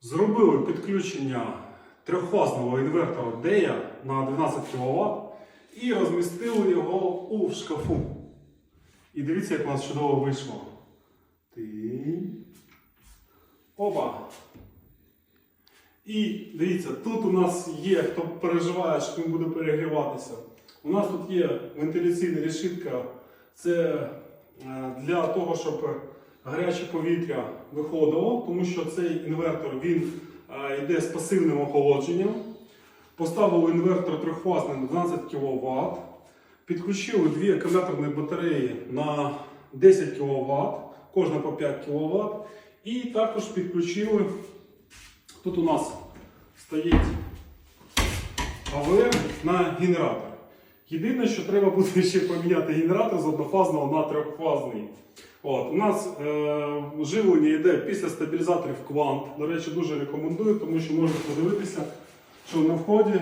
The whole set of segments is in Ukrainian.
Зробили підключення трьохфазного інвертора DEA на 12 кВт і розмістили його у шкафу. І дивіться, як у нас чудово вийшло. Ти. Опа! І дивіться, тут у нас є, хто переживає, що він буде перегріватися. У нас тут є вентиляційна решітка. Це е, для того, щоб гаряче повітря виходило, тому що цей інвертор він е, йде з пасивним охолодженням. Поставили інвертор трьохфазний на 12 кВт. Підключили дві акумуляторні батареї на 10 кВт, кожна по 5 кВт. І також підключили Тут у нас стоїть АВР на генератор. Єдине, що треба буде ще поміняти генератор з однофазного на трьохфазний. От, у нас е, живлення йде після стабілізаторів Quant. До речі, дуже рекомендую, тому що можна подивитися, що на вході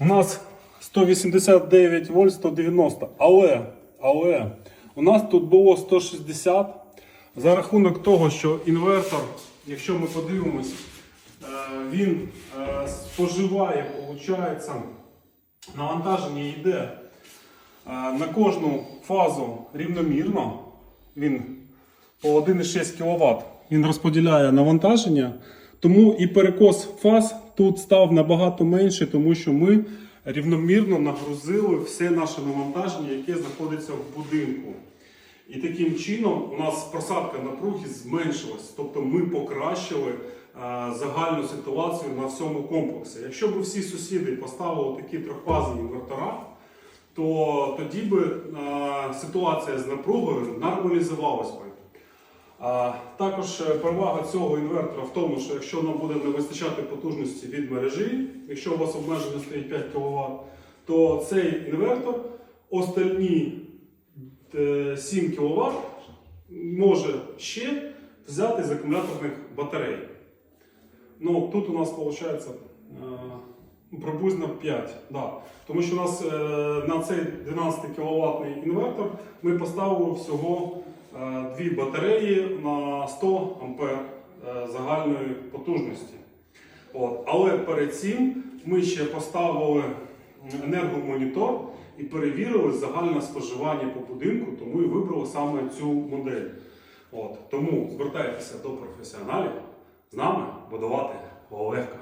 у нас 189 вольт 190. Але, але у нас тут було 160 за рахунок того, що інвертор, якщо ми подивимось, е, він е, споживає, виходить, навантаження йде е, на кожну фазу рівномірно. Він по 1,6 кВт. Він розподіляє навантаження. Тому і перекос фаз тут став набагато менше, тому що ми рівномірно нагрузили все наше навантаження, яке знаходиться в будинку. І таким чином у нас просадка напруги зменшилась, тобто ми покращили е, загальну ситуацію на всьому комплексі. Якщо б всі сусіди поставили такі трьохфазні інвертора, то тоді би е, ситуація з напругою нормалізувалась би. А, також е, перевага цього інвертора в тому, що якщо нам буде не вистачати потужності від мережі, якщо у вас обмеження стоїть 5 кВт, то цей інвертор остальні е, 7 кВт може ще взяти з акумуляторних батарей. Ну, тут у нас виходить приблизно 5. Да. Тому що у нас е, на цей 12 кВт інвертор ми поставили всього е, дві батареї на 100 А е, загальної потужності. От. Але перед цим ми ще поставили енергомонітор і перевірили загальне споживання по будинку, тому і вибрали саме цю модель. От. Тому звертайтеся до професіоналів, з нами будувати легко.